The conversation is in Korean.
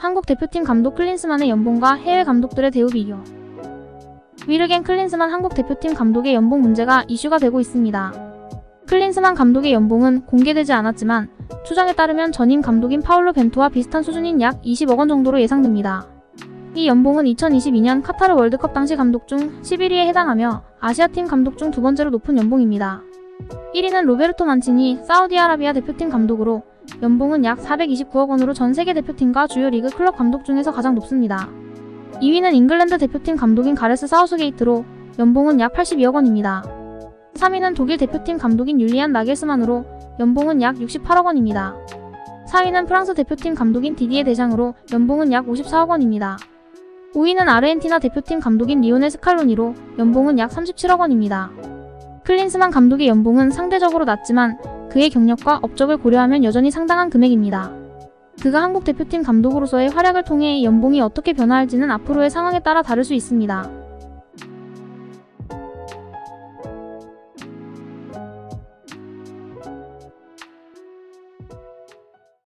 한국 대표팀 감독 클린스만의 연봉과 해외 감독들의 대우 비교. 위르겐 클린스만 한국 대표팀 감독의 연봉 문제가 이슈가 되고 있습니다. 클린스만 감독의 연봉은 공개되지 않았지만 추정에 따르면 전임 감독인 파울로 벤투와 비슷한 수준인 약 20억 원 정도로 예상됩니다. 이 연봉은 2022년 카타르 월드컵 당시 감독 중 11위에 해당하며 아시아팀 감독 중 두 번째로 높은 연봉입니다. 1위는 로베르토 만치니 사우디아라비아 대표팀 감독으로 연봉은 약 429억 원으로 전 세계 대표팀과 주요 리그 클럽 감독 중에서 가장 높습니다. 2위는 잉글랜드 대표팀 감독인 가레스 사우스게이트로 연봉은 약 82억 원입니다. 3위는 독일 대표팀 감독인 율리안 나겔스만으로 연봉은 약 68억 원입니다. 4위는 프랑스 대표팀 감독인 디디에 대장으로 연봉은 약 54억 원입니다. 5위는 아르헨티나 대표팀 감독인 리오넬 스칼로니로 연봉은 약 37억 원입니다. 클린스만 감독의 연봉은 상대적으로 낮지만 그의 경력과 업적을 고려하면 여전히 상당한 금액입니다. 그가 한국 대표팀 감독으로서의 활약을 통해 연봉이 어떻게 변화할지는 앞으로의 상황에 따라 다를 수 있습니다.